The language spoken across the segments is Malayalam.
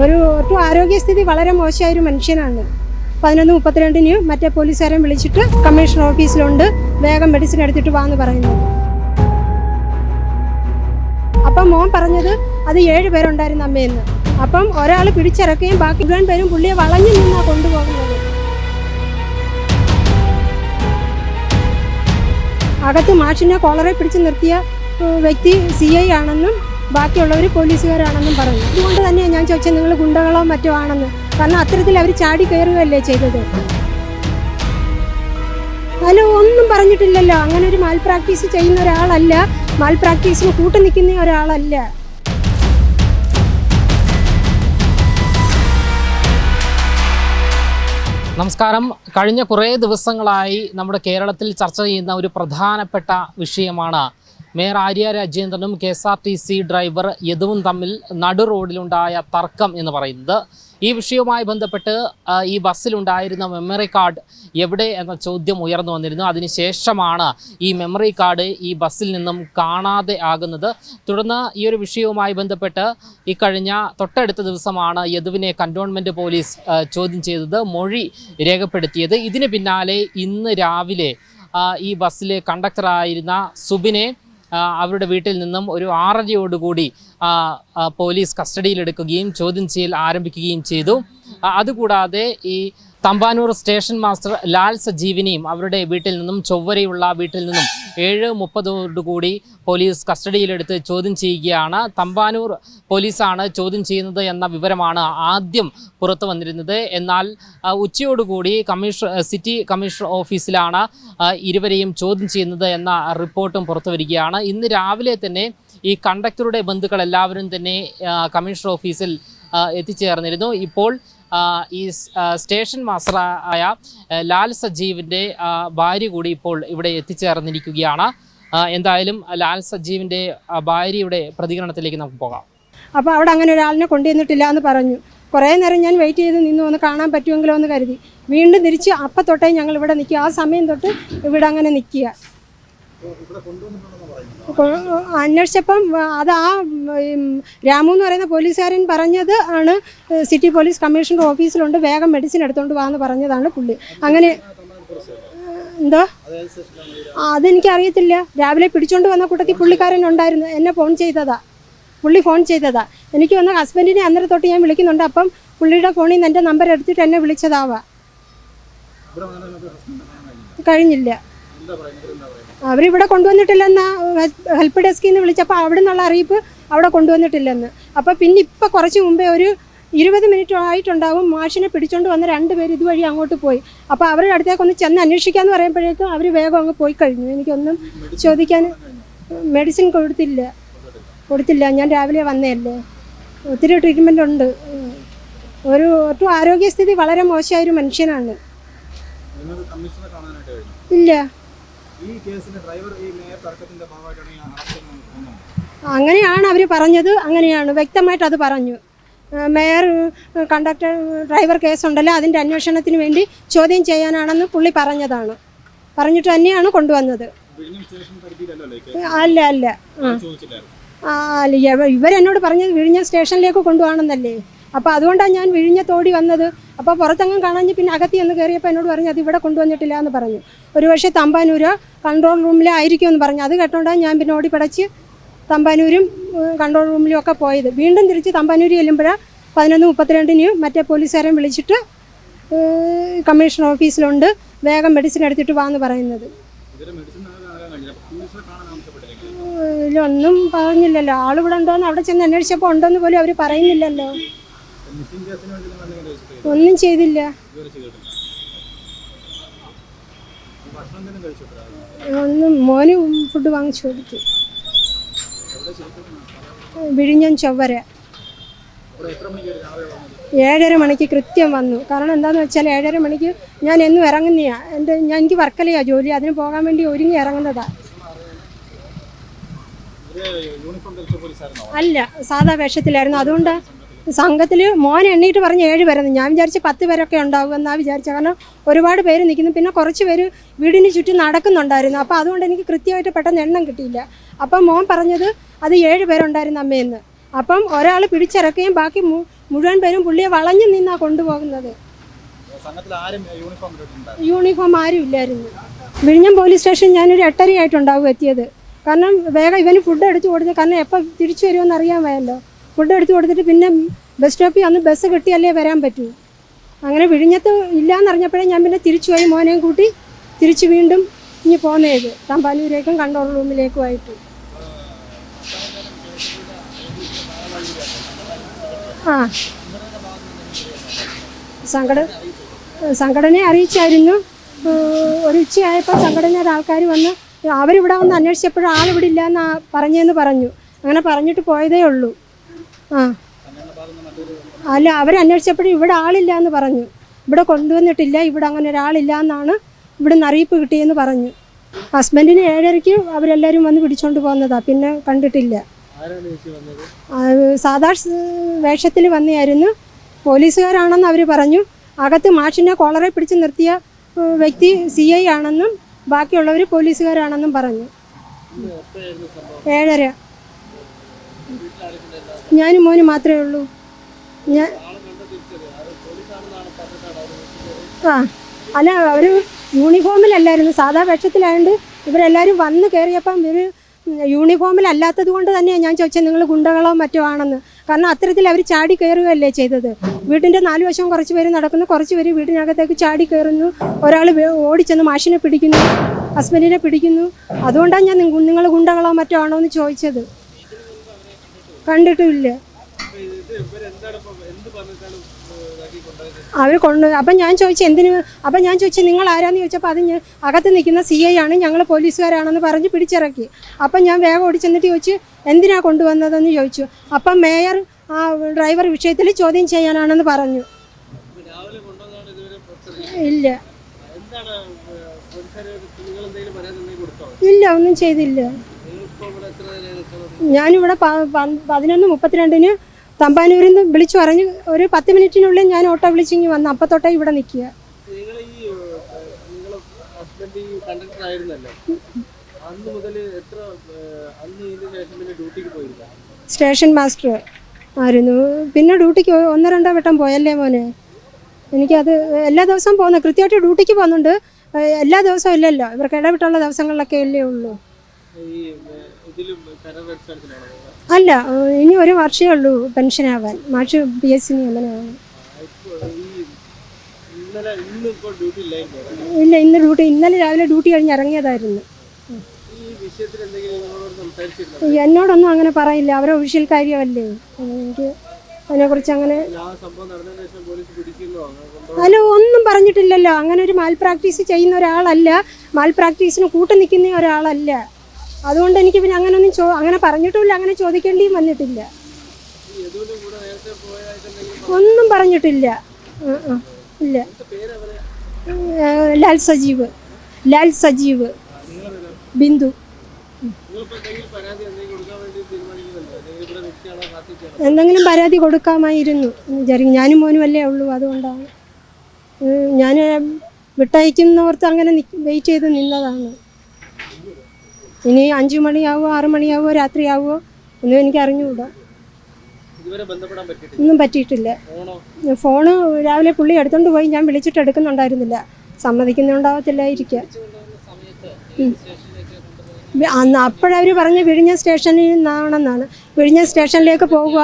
ഒരു ഒട്ടും ആരോഗ്യസ്ഥിതി വളരെ മോശമായ ഒരു മനുഷ്യനാണ്. പതിനൊന്ന് മുപ്പത്തിരണ്ടിന് മറ്റേ പോലീസുകാരൻ വിളിച്ചിട്ട് കമ്മീഷണർ ഓഫീസിലുണ്ട്. വേഗം മെഡിസിൻ എടുത്തിട്ട് വാന്ന് പറയുന്നു. അപ്പം മോൻ പറഞ്ഞത് അത് ഏഴ് പേരുണ്ടായിരുന്നു അമ്മയെന്ന് അപ്പം ഒരാൾ പിടിച്ചിറക്കുകയും ബാക്കി മുഴുവൻ പേരും പുള്ളിയെ വളഞ്ഞു നിന്നാണ് കൊണ്ടുപോകുന്നത്. അകത്ത് മാഷിനെ കോളറെ പിടിച്ചു നിർത്തിയ വ്യക്തി സി ഐ ആണെന്നും ബാക്കിയുള്ളവർ പോലീസുകാരാണെന്നും പറഞ്ഞു. അതുകൊണ്ട് തന്നെയാണ് ഞാൻ ചോദിച്ചത് നിങ്ങൾ ഗുണ്ടകളോ മറ്റോ ആണെന്ന്. കാരണം അത്തരത്തിൽ അവർ ചാടി കയറുകയല്ലേ ചെയ്തത്. ഹലോ ഒന്നും പറഞ്ഞിട്ടില്ലല്ലോ. അങ്ങനെ ഒരു മാൽ പ്രാക്ടീസ് ചെയ്യുന്ന ഒരാളല്ല. മാൽ പ്രാക്ടീസിന് കൂട്ടു നിൽക്കുന്ന ഒരാളല്ല. നമസ്കാരം. കഴിഞ്ഞ കുറേ ദിവസങ്ങളായി നമ്മുടെ കേരളത്തിൽ ചർച്ച ചെയ്യുന്ന ഒരു പ്രധാനപ്പെട്ട വിഷയമാണ് mayor Arya രാജേന്ദ്രനും K S R T C driver യദുവും തമ്മിൽ നടു റോഡിലുണ്ടായ തർക്കം എന്ന് പറയുന്നത്. ഈ വിഷയവുമായി ബന്ധപ്പെട്ട് ഈ ബസ്സിലുണ്ടായിരുന്ന മെമ്മറി കാർഡ് എവിടെ എന്ന ചോദ്യം ഉയർന്നു വന്നിരുന്നു. അതിനുശേഷമാണ് ഈ മെമ്മറി കാർഡ് ഈ ബസ്സിൽ നിന്നും കാണാതെ ആകുന്നത്. തുടർന്ന് ഈ ഒരു വിഷയവുമായി ബന്ധപ്പെട്ട് ഈ കഴിഞ്ഞ തൊട്ടടുത്ത ദിവസമാണ് യദുവിനെ കന്റോൺമെന്റ് പോലീസ് ചോദ്യം ചെയ്തത് മൊഴി രേഖപ്പെടുത്തിയത്. ഇതിന് പിന്നാലെ ഇന്ന് രാവിലെ ഈ ബസ്സിലെ കണ്ടക്ടറായിരുന്ന സുബിനെ അവരുടെ വീട്ടിൽ നിന്നും ഒരു ആറരയോടുകൂടി പോലീസ് കസ്റ്റഡിയിലെടുക്കുകയും ചോദ്യം ചെയ്യൽ ആരംഭിക്കുകയും ചെയ്തു. അതുകൂടാതെ ഈ തമ്പാനൂർ സ്റ്റേഷൻ മാസ്റ്റർ ലാൽ സജീവിനെയും അവരുടെ വീട്ടിൽ നിന്നും ചൊവ്വരയുള്ള വീട്ടിൽ നിന്നും ഏഴ് മുപ്പതോടുകൂടി പോലീസ് കസ്റ്റഡിയിലെടുത്ത് ചോദ്യം ചെയ്യുകയാണ്. തമ്പാനൂർ പോലീസാണ് ചോദ്യം ചെയ്യുന്നത് എന്ന വിവരമാണ് ആദ്യം പുറത്തു വന്നിരുന്നത്. എന്നാൽ ഉച്ചയോടുകൂടി കമ്മീഷണർ സിറ്റി കമ്മീഷണർ ഓഫീസിലാണ് ഇരുവരെയും ചോദ്യം ചെയ്യുന്നത് എന്ന റിപ്പോർട്ടും പുറത്തു വരികയാണ്. ഇന്ന് രാവിലെ തന്നെ ഈ കണ്ടക്ടറുടെ ബന്ധുക്കൾ എല്ലാവരും തന്നെ കമ്മീഷണർ ഓഫീസിൽ എത്തിച്ചേർന്നിരുന്നു. ഇപ്പോൾ ഈ സ്റ്റേഷൻ മാസ്റ്ററായ ലാൽ സജീവിന്റെ ഭാര്യ കൂടി ഇപ്പോൾ ഇവിടെ എത്തിച്ചേർന്നിരിക്കുകയാണ്. എന്തായാലും ലാൽ സജീവിന്റെ ഭാര്യയുടെ പ്രതികരണത്തിലേക്ക് നമുക്ക് പോകാം. അപ്പോൾ അവിടെ അങ്ങനെ ഒരാളിനെ കൊണ്ടുവന്നിട്ടില്ല എന്ന് പറഞ്ഞു. കുറേ നേരം ഞാൻ വെയിറ്റ് ചെയ്ത് നിന്നു. ഒന്ന് കാണാൻ പറ്റുമെങ്കിലോ എന്ന് കരുതി. വീണ്ടും തിരിച്ച് അപ്പം തൊട്ടേ ഞങ്ങൾ ഇവിടെ നിൽക്കുക. ആ സമയം തൊട്ട് ഇവിടെ അങ്ങനെ നിൽക്കുക. അന്വേഷിച്ചപ്പം അത് ആ രാമു എന്ന് പറയുന്ന പോലീസുകാരൻ പറഞ്ഞത് ആണ് സിറ്റി പോലീസ് കമ്മീഷണർ ഓഫീസിലുണ്ട് വേഗം മെഡിസിൻ എടുത്തുകൊണ്ട് വാന്ന് പറഞ്ഞതാണ് പുള്ളി. അങ്ങനെ എന്തോ? അതെനിക്ക് അറിയത്തില്ല രാവിലെ പിടിച്ചോണ്ട് വന്ന കൂട്ടത്തിൽ പുള്ളിക്കാരൻ ഉണ്ടായിരുന്നു എന്നെ ഫോൺ ചെയ്തതാ. പുള്ളി ഫോൺ ചെയ്തതാ. എനിക്ക് വന്ന ഹസ്ബൻഡിനെ അന്നേരം തൊട്ട് ഞാൻ വിളിക്കുന്നുണ്ട് അപ്പം പുള്ളിയുടെ ഫോണിൽ നിന്ന് എന്റെ നമ്പർ എടുത്തിട്ട് എന്നെ വിളിച്ചതാവാ. കഴിഞ്ഞില്ല. അവരിവിടെ കൊണ്ടുവന്നിട്ടില്ലെന്ന ഹെൽപ്പ് ഡെസ്കിൽ നിന്ന് വിളിച്ചപ്പോൾ അവിടെ നിന്നുള്ള അറിയിപ്പ് അവിടെ കൊണ്ടുവന്നിട്ടില്ലെന്ന്. അപ്പോൾ പിന്നെ ഇപ്പോൾ കുറച്ച് മുമ്പേ ഒരു ഇരുപത് മിനിറ്റ് ആയിട്ടുണ്ടാവും മാഷിനെ പിടിച്ചുകൊണ്ട് വന്ന രണ്ട് പേര് ഇതുവഴി അങ്ങോട്ട് പോയി. അപ്പോൾ അവരുടെ അടുത്തേക്ക് ഒന്ന് ചെന്ന് അന്വേഷിക്കാമെന്ന് പറയുമ്പോഴേക്കും അവർ വേഗം അങ്ങ് പോയി കഴിഞ്ഞു. എനിക്കൊന്നും ചോദിക്കാൻ മെഡിസിൻ കൊടുത്തില്ല. കൊടുത്തില്ല. ഞാൻ രാവിലെ വന്നതല്ലേ. ഒത്തിരി ട്രീറ്റ്മെന്റ് ഉണ്ട്. ഒരു ഒരു ഒട്ടും ആരോഗ്യസ്ഥിതി വളരെ മോശമായ ഒരു മനുഷ്യനാണ് ഇല്ല. ഈ കേസിന്റെ ഡ്രൈവർ ഈ മേയർ തർക്കത്തിന്റെ ഭാഗമായിട്ടാണ് ഈ അറസ്റ്റ് അങ്ങനെയാണ് അവർ പറഞ്ഞത്. അങ്ങനെയാണ് വ്യക്തമായിട്ട് അത് പറഞ്ഞു. മേയർ കണ്ടക്ടർ ഡ്രൈവർ കേസുണ്ടല്ലോ അതിന്റെ അന്വേഷണത്തിന് വേണ്ടി ചോദ്യം ചെയ്യാനാണെന്ന് പുള്ളി പറഞ്ഞതാണ്. പറഞ്ഞിട്ട് തന്നെയാണ് കൊണ്ടുവന്നത്. അല്ല അല്ല ആ. ഇവരെന്നോട് പറഞ്ഞത് വിഴിഞ്ഞ സ്റ്റേഷനിലേക്ക് കൊണ്ടുപോകണമെന്നല്ലേ? അപ്പോൾ അതുകൊണ്ടാണ് ഞാൻ വിഴിഞ്ഞത്തോടി വന്നത്. അപ്പോൾ പുറത്തെങ്ങും കാണാഞ്ഞ് പിന്നെ അകത്തി എന്ന് കയറിയപ്പോൾ എന്നോട് പറഞ്ഞു അത് ഇവിടെ കൊണ്ടുവന്നിട്ടില്ല എന്ന് പറഞ്ഞു. ഒരു പക്ഷേ തമ്പാനൂരോ കൺട്രോൾ റൂമിലായിരിക്കും എന്ന് പറഞ്ഞു. അത് കേട്ടോണ്ടാണ് ഞാൻ പിന്നെ ഓടിപ്പടച്ച് തമ്പാനൂരും കൺട്രോൾ റൂമിലും ഒക്കെ പോയത്. വീണ്ടും തിരിച്ച് തമ്പാനൂർ ചെല്ലുമ്പോഴാണ് പതിനൊന്ന് മുപ്പത്തിരണ്ടിന് മറ്റേ പോലീസുകാരൻ വിളിച്ചിട്ട് കമ്മീഷൻ ഓഫീസിലുണ്ട്. വേഗം മെഡിസിൻ എടുത്തിട്ട് വാന്ന് പറയുന്നത്. ഏഹ്, പറഞ്ഞില്ലല്ലോ. ആളിവിടെ ഉണ്ടോന്ന് അവിടെ ചെന്ന് അന്വേഷിച്ചപ്പോൾ ഉണ്ടോന്ന് പോലും അവർ പറയുന്നില്ലല്ലോ. ഒന്നും ചെയ്തില്ല. ഒന്നും മോന് ഫുഡ് വാങ്ങിച്ചു കൊടുത്തു. വിഴിഞ്ഞം ചൊവ്വര. ഏഴര മണിക്ക് കൃത്യം വന്നു. കാരണം എന്താണെന്ന് വെച്ചാൽ ഏഴര മണിക്ക് ഞാൻ എന്നും ഇറങ്ങുന്നതാണ് എന്റെ ഞാൻ എനിക്ക് വർക്കലയാ ജോലി. അതിന് പോകാൻ വേണ്ടി ഒരുങ്ങി ഇറങ്ങുന്നതാ. അല്ല സാധാ വേഷത്തിലായിരുന്നു. അതുകൊണ്ട് സംഘത്തിൽ മോൻ എണ്ണീട്ട് പറഞ്ഞ് ഏഴ് പേരെന്ന് ഞാൻ വിചാരിച്ച് പത്ത് പേരൊക്കെ ഉണ്ടാവും എന്നാ വിചാരിച്ചത്. കാരണം ഒരുപാട് പേര് നിൽക്കുന്നു പിന്നെ കുറച്ച് പേര് വീടിന് ചുറ്റും നടക്കുന്നുണ്ടായിരുന്നു. അപ്പോൾ അതുകൊണ്ട് എനിക്ക് കൃത്യമായിട്ട് പെട്ടെന്ന് എണ്ണം കിട്ടിയില്ല. അപ്പം മോൻ പറഞ്ഞത് അത് ഏഴ് പേരുണ്ടായിരുന്നു അമ്മയെന്ന് അപ്പം ഒരാൾ പിടിച്ചിറക്കുകയും ബാക്കി മുഴുവൻ പേരും പുള്ളിയെ വളഞ്ഞു നിന്നാ കൊണ്ടുപോകുന്നത്. യൂണിഫോം ആരും ഇല്ലായിരുന്നു. വിഴിഞ്ഞം പോലീസ് സ്റ്റേഷൻ ഞാനൊരു എട്ടരയായിട്ടുണ്ടാവും എത്തിയത്. കാരണം വേഗം ഇവന് ഫുഡ് എടുത്തു കൊടുത്ത് കാരണം എപ്പോൾ തിരിച്ചു വരുമെന്ന് അറിയാൻ വയ്യല്ലോ. ഫുഡ് എടുത്തു കൊടുത്തിട്ട് പിന്നെ ബസ് സ്റ്റോപ്പിൽ അന്ന് ബസ് കിട്ടിയല്ലേ വരാൻ പറ്റൂ. അങ്ങനെ വിഴിഞ്ഞത്ത് ഇല്ലയെന്നറിഞ്ഞപ്പോഴേ ഞാൻ പിന്നെ തിരിച്ചു പോയി മോനെയും കൂട്ടി തിരിച്ച് വീണ്ടും ഇനി പോന്നേത് തമ്പാനൂരേക്കും കൺട്രോൾ റൂമിലേക്കുമായിട്ട് ആ. സങ്കട സംഘടനയെ അറിയിച്ചായിരുന്നു. ഒരു ഉച്ചയായപ്പോൾ സംഘടനയുടെ ആൾക്കാർ വന്ന് അവരിവിടെ വന്ന് അന്വേഷിച്ചപ്പോഴും ആളിവിടെ ഇല്ല എന്ന് പറഞ്ഞു. അങ്ങനെ പറഞ്ഞിട്ട് പോയതേ ഉള്ളൂ. ആ. അല്ല അവരന്വേഷിച്ചപ്പോഴും ഇവിടെ ആളില്ല എന്ന് പറഞ്ഞു. ഇവിടെ കൊണ്ടുവന്നിട്ടില്ല ഇവിടെ അങ്ങനെ ഒരാളില്ല എന്നാണ് ഇവിടെ നിന്ന് അറിയിപ്പ് കിട്ടിയെന്ന് പറഞ്ഞു. ഹസ്ബൻഡിന് ഏഴരയ്ക്ക് അവരെല്ലാവരും വന്ന് പിടിച്ചോണ്ട് പോകുന്നതാ പിന്നെ കണ്ടിട്ടില്ല. സാധാ വേഷത്തിൽ വന്നെയായിരുന്നു. പോലീസുകാരാണെന്ന് അവർ പറഞ്ഞു. അകത്ത് മാഷിനെ കോളറെ പിടിച്ച് നിർത്തിയ വ്യക്തി സി ഐ ആണെന്നും ബാക്കിയുള്ളവർ പോലീസുകാരാണെന്നും പറഞ്ഞു. ഏഴര. ഞാനും മോനും മാത്രമേ ഉള്ളൂ. ഞാൻ ആ അല്ല അവർ യൂണിഫോമിലല്ലായിരുന്നു. സാധാ വേഷത്തിലായതുകൊണ്ട് ഇവരെല്ലാവരും വന്ന് കയറിയപ്പം ഇവർ യൂണിഫോമിലല്ലാത്തത് കൊണ്ട് തന്നെയാണ് ഞാൻ ചോദിച്ചത് നിങ്ങൾ ഗുണ്ടകളോ മറ്റോ ആണെന്ന്. കാരണം അത്തരത്തിൽ അവർ ചാടി കയറുകയല്ലേ ചെയ്തത്. വീടിന്റെ നാല് വശം കുറച്ച് പേര് നടക്കുന്നു. കുറച്ച് പേര് വീടിനകത്തേക്ക് ചാടി കയറുന്നു ഒരാൾ ഓടിച്ചെന്ന് മാഷിനെ പിടിക്കുന്നു ഹസ്ബൻഡിനെ പിടിക്കുന്നു. അതുകൊണ്ടാണ് ഞാൻ നിങ്ങൾ ഗുണ്ടകളോ മറ്റോ ആണോ എന്ന് ചോദിച്ചത്. കണ്ടിട്ടുമില്ല അവർ കൊണ്ട് അപ്പം ഞാൻ ചോദിച്ചു എന്തിന്? അപ്പം ഞാൻ ചോദിച്ചു നിങ്ങൾ ആരാന്ന് ചോദിച്ചപ്പോൾ അത് അകത്ത് നിൽക്കുന്ന സി ഐ ആണ് ഞങ്ങൾ പോലീസുകാരാണെന്ന് പറഞ്ഞ് പിടിച്ചിറക്കി. അപ്പം ഞാൻ വേഗം ഓടിച്ചെന്നിട്ട് ചോദിച്ചു എന്തിനാണ് കൊണ്ടുവന്നതെന്ന് ചോദിച്ചു. അപ്പം മേയർ ആ ഡ്രൈവർ വിഷയത്തിൽ ചോദ്യം ചെയ്യാനാണെന്ന് പറഞ്ഞു. ഇല്ല. ഇല്ല ഒന്നും ചെയ്തില്ല. ഞാനിവിടെ പതിനൊന്ന് മുപ്പത്തിരണ്ടിന് തമ്പാനൂരിൽ നിന്ന് വിളിച്ചു പറഞ്ഞ് ഒരു പത്ത് മിനിറ്റിനുള്ളിൽ ഞാൻ ഓട്ടോ വിളിച്ചിങ്ങി വന്നു അപ്പം തൊട്ടേ ഇവിടെ നിൽക്കുക. സ്റ്റേഷൻ മാസ്റ്റർ ആയിരുന്നു. പിന്നെ ഡ്യൂട്ടിക്ക് ഒന്ന് രണ്ടോ വട്ടം പോയല്ലേ മോനെ? എനിക്കത് എല്ലാ ദിവസവും പോകുന്നു കൃത്യമായിട്ട് ഡ്യൂട്ടിക്ക് പോകുന്നുണ്ട്. എല്ലാ ദിവസവും ഇല്ലല്ലോ. ഇവർക്ക് ഇടവിട്ടുള്ള ദിവസങ്ങളിലൊക്കെ അല്ലേ ഉള്ളൂ. അല്ല ഇനി ഒരു വർഷമേ ഉള്ളൂ പെൻഷനാവാൻ. മാഷ് പി എസ് സി അങ്ങനെയാണ് ഇല്ല ഇന്ന് ഡ്യൂട്ടി ഇന്നലെ രാവിലെ ഡ്യൂട്ടി കഴിഞ്ഞ് ഇറങ്ങിയതായിരുന്നു. എന്നോടൊന്നും അങ്ങനെ പറയില്ല. അവരെ ഒഫീഷ്യൽ കാര്യമല്ലേ. എനിക്ക് അതിനെക്കുറിച്ച് അങ്ങനെ അല്ല ഒന്നും പറഞ്ഞിട്ടില്ലല്ലോ. അങ്ങനെ ഒരു മാൽ പ്രാക്ടീസ് ചെയ്യുന്ന ഒരാളല്ല. മാൽ പ്രാക്ടീസിന് കൂട്ടു നിൽക്കുന്ന ഒരാളല്ല. അതുകൊണ്ട് എനിക്ക് പിന്നെ അങ്ങനെയൊന്നും ചോ അങ്ങനെ പറഞ്ഞിട്ടില്ല അങ്ങനെ ചോദിക്കേണ്ടിയും വന്നിട്ടില്ല. ഒന്നും പറഞ്ഞിട്ടില്ല. ഇല്ല. ലാൽ സജീവ്. ലാൽ സജീവ്. ബിന്ദു. എന്തെങ്കിലും പരാതി കൊടുക്കാമായിരുന്നു. വിചാരിക്കും ഞാനും മോനും അല്ലേ ഉള്ളൂ. അതുകൊണ്ടാണ്. ഞാൻ വിട്ടയക്കുന്നവർക്ക് അങ്ങനെ വെയിറ്റ് ചെയ്ത് നിന്നതാണ്. ഇനി അഞ്ചു മണിയാവോ ആറു മണിയാവോ രാത്രിയാവോ ഒന്നും എനിക്ക് അറിഞ്ഞുകൂടാ. ഒന്നും പറ്റിയിട്ടില്ല. ഫോണോ? രാവിലെ പുള്ളി എടുത്തോണ്ട് പോയി. ഞാൻ വിളിച്ചിട്ട് എടുക്കുന്നുണ്ടായിരുന്നില്ല. സമ്മതിക്കുന്നുണ്ടാവത്തില്ലായിരിക്കാം. അന്ന് അപ്പോഴവർ പറഞ്ഞ് വിഴിഞ്ഞ സ്റ്റേഷനിൽ നിന്നാണെന്നാണ്. വിഴിഞ്ഞ സ്റ്റേഷനിലേക്ക് പോകുക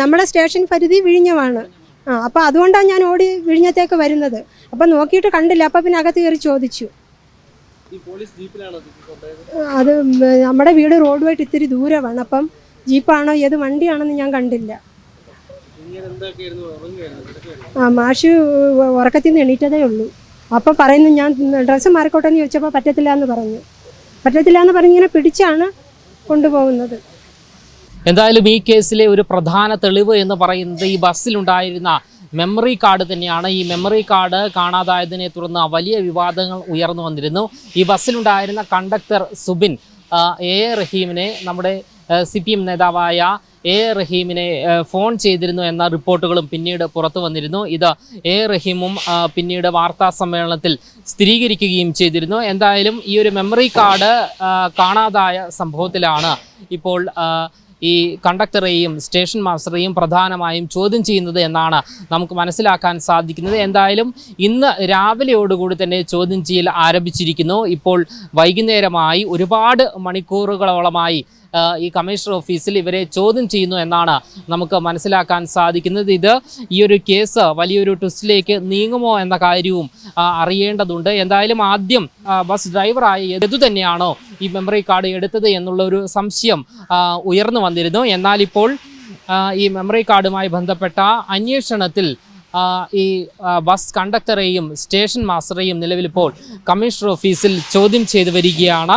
നമ്മുടെ സ്റ്റേഷൻ പരിധി വിഴിഞ്ഞമാണ്. ആ അപ്പോൾ അതുകൊണ്ടാണ് ഞാൻ ഓടി വിഴിഞ്ഞത്തേക്ക് വരുന്നത്. അപ്പം നോക്കിയിട്ട് കണ്ടില്ല. അപ്പം പിന്നെ അകത്ത് കയറി ചോദിച്ചു. അത് നമ്മുടെ വീട് റോഡുമായിട്ട് ഇത്തിരി ദൂരമാണ്. അപ്പം ജീപ്പാണോ ഏത് വണ്ടിയാണെന്ന് ഞാൻ കണ്ടില്ല. ആ മാഷ് ഉറക്കത്തിൽ നിന്ന് എണീറ്റതേ ഉള്ളൂ. അപ്പം പറയുന്നു ഞാൻ ഡ്രസ്സ് മാറിക്കോട്ടെ എന്ന് ചോദിച്ചപ്പോൾ പറ്റത്തില്ല എന്ന് പറഞ്ഞു. പറ്റത്തില്ല എന്ന് പറഞ്ഞ് ഇങ്ങനെ പിടിച്ചാണ് കൊണ്ടുപോകുന്നത്. എന്തായാലും ഈ കേസിലെ ഒരു പ്രധാന തെളിവ് എന്ന് പറയുന്നത് ഈ ബസ്സിലുണ്ടായിരുന്ന മെമ്മറി കാർഡ് തന്നെയാണ്. ഈ മെമ്മറി കാർഡ് കാണാതായതിനെ തുടർന്ന് വലിയ വിവാദങ്ങൾ ഉയർന്നു വന്നിരുന്നു. ഈ ബസ്സിലുണ്ടായിരുന്ന കണ്ടക്ടർ സുബിൻ എ. റഹീമിനെ നമ്മുടെ സി പി എം നേതാവായ എ റഹീമിനെ ഫോൺ ചെയ്തിരുന്നു എന്ന റിപ്പോർട്ടുകളും പിന്നീട് പുറത്തു വന്നിരുന്നു. ഇത് എ റഹീമും പിന്നീട് വാർത്താ സമ്മേളനത്തിൽ സ്ഥിരീകരിക്കുകയും ചെയ്തിരുന്നു. എന്തായാലും ഈ ഒരു മെമ്മറി കാർഡ് കാണാതായ സംഭവത്തിലാണ് ഇപ്പോൾ ഈ കണ്ടക്ടറെയും സ്റ്റേഷൻ മാസ്റ്ററെയും പ്രധാനമായും ചോദ്യം ചെയ്യുന്നത് എന്നാണ് നമുക്ക് മനസ്സിലാക്കാൻ സാധിക്കുന്നത്. എന്തായാലും ഇന്ന് രാവിലെയോടുകൂടി തന്നെ ചോദ്യം ചെയ്യൽ ആരംഭിച്ചിരിക്കുന്നു. ഇപ്പോൾ വൈകുന്നേരമായി ഒരുപാട് മണിക്കൂറുകളോളമായി ഈ കമ്മീഷണർ ഓഫീസിൽ ഇവരെ ചോദ്യം ചെയ്യുന്നു എന്നാണ് നമുക്ക് മനസ്സിലാക്കാൻ സാധിക്കുന്നത്. ഇത് ഈ ഒരു കേസ് വലിയൊരു ട്വിസ്റ്റിലേക്ക് നീങ്ങുമോ എന്ന കാര്യവും അറിയേണ്ടതുണ്ട്. എന്തായാലും ആദ്യം ബസ് ഡ്രൈവറായ യദു തന്നെയാണോ ഈ മെമ്മറി കാർഡ് എടുത്തത് എന്നുള്ള ഒരു സംശയം ഉയർന്നു വന്നിരുന്നു. എന്നാൽ ഇപ്പോൾ ഈ മെമ്മറി കാർഡുമായി ബന്ധപ്പെട്ട അന്വേഷണത്തിൽ ഈ ബസ് കണ്ടക്ടറെയും സ്റ്റേഷൻ മാസ്റ്ററെയും നിലവിലിപ്പോൾ കമ്മീഷണർ ഓഫീസിൽ ചോദ്യം ചെയ്തു വരികയാണ്.